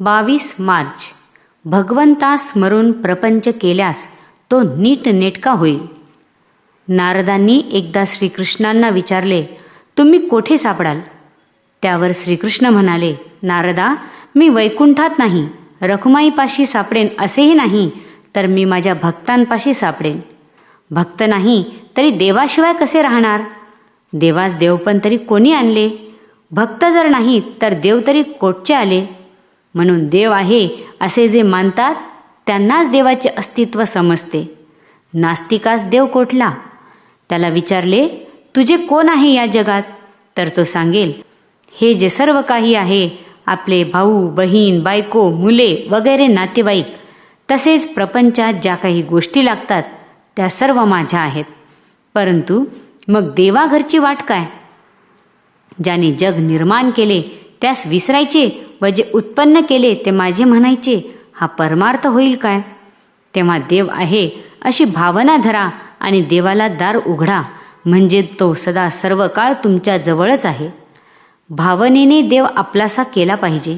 बावीस मार्च. भगवंतास स्मरून प्रपंच केल्यास तो नीट नेटका होईल. नारदांनी एकदा श्रीकृष्णांना विचारले तुम्ही कोठे सापडाल? त्यावर श्रीकृष्ण म्हणाले नारदा मी वैकुंठात नाही. रखुमाईपाशी सापडेन असेही नाही तर मी माझ्या भक्तांपाशी सापडेन. भक्त नाही तरी देवाशिवाय कसे राहणार? देवास देवपण तरी कोणी आणले? भक्त जर नाही तर देव तरी कोटचे आले? म्हणून देव आहे असे जे मानतात त्यांनाच देवाचे अस्तित्व समजते. नास्तिकास देव कोठला? त्याला विचारले तुझे कोण आहे या जगात? तर तो सांगेल हे जे सर्व काही आहे आपले भाऊ बहीण बायको मुले वगैरे नातेवाईक तसेच प्रपंचात ज्या काही गोष्टी लागतात त्या सर्व माझ्या आहेत. परंतु मग देवाघरची वाट काय? ज्याने जग निर्माण केले त्यास विसरायचे व जे उत्पन्न केले ते माझे म्हणायचे हा परमार्थ होईल काय? तेव्हा देव आहे अशी भावना धरा आणि देवाला दार उघडा म्हणजे तो सदा सर्व काळ तुमच्या जवळच आहे. भावनेने देव आपलासा केला पाहिजे.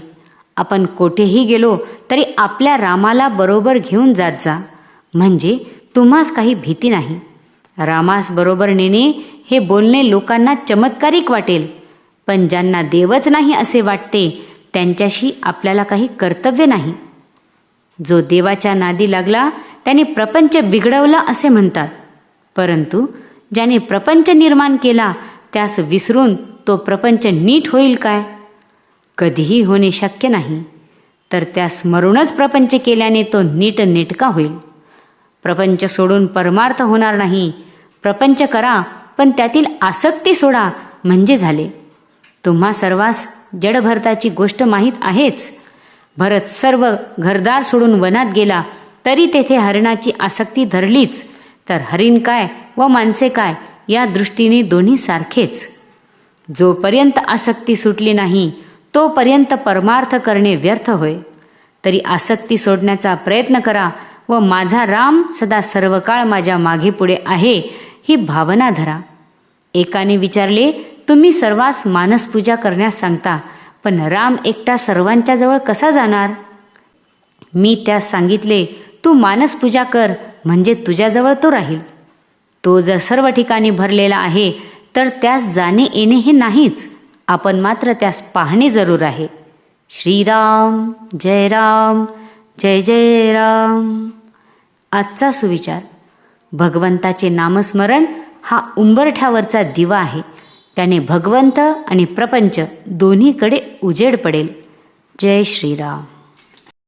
आपण कोठेही गेलो तरी आपल्या रामाला बरोबर घेऊन जात जा. म्हणजे तुम्हास काही भीती नाही. रामास बरोबर नेणे हे बोलणे लोकांना चमत्कारिक वाटेल. पण ज्यांना देवच नाही असे वाटते त्यांच्याशी आपल्याला काही कर्तव्य नाही. जो देवाच्या नादी लागला त्याने प्रपंच बिघडवला असे म्हणतात. परंतु ज्याने प्रपंच निर्माण केला त्यास विसरून तो प्रपंच नीट होईल काय? कधीही होणे शक्य नाही. तर त्या स्मरूनच प्रपंच केल्याने तो नीट नेटका होईल. प्रपंच सोडून परमार्थ होणार नाही. प्रपंच करा पण त्यातील आसक्ती सोडा म्हणजे झाले. तुम्हा सर्वांस जडभरताची गोष्ट माहीत आहेच. भरत सर्व घरदार सोडून वनात गेला तरी तेथे हरिणाची आसक्ती धरलीच. तर हरिण काय व माणसे काय या दृष्टीने दोन्ही सारखेच. जोपर्यंत आसक्ती सुटली नाही तोपर्यंत परमार्थ करणे व्यर्थ होय. तरी आसक्ती सोडण्याचा प्रयत्न करा व माझा राम सदा सर्व काळ माझ्या मागे पुढे आहे ही भावना धरा. एकाने विचारले तुम्ही सर्वांस मानसपूजा करण्यास सांगता पण राम एकटा सर्वांच्या जवळ कसा जाणार? मी त्यास सांगितले तू मानसपूजा कर म्हणजे तुझ्याजवळ तो राहील. तो जर सर्व ठिकाणी भरलेला आहे तर त्यास जाणे येणे हे नाहीच. आपण मात्र त्यास पाहणे जरूर आहे. श्रीराम जय राम जय जय राम. आजचा सुविचार. भगवंताचे नामस्मरण हा उंबरठ्यावरचा दिवा आहे. त्याने भगवंत आणि प्रपंच दोन्हीकडे उजेड पडेल. जय श्रीराम.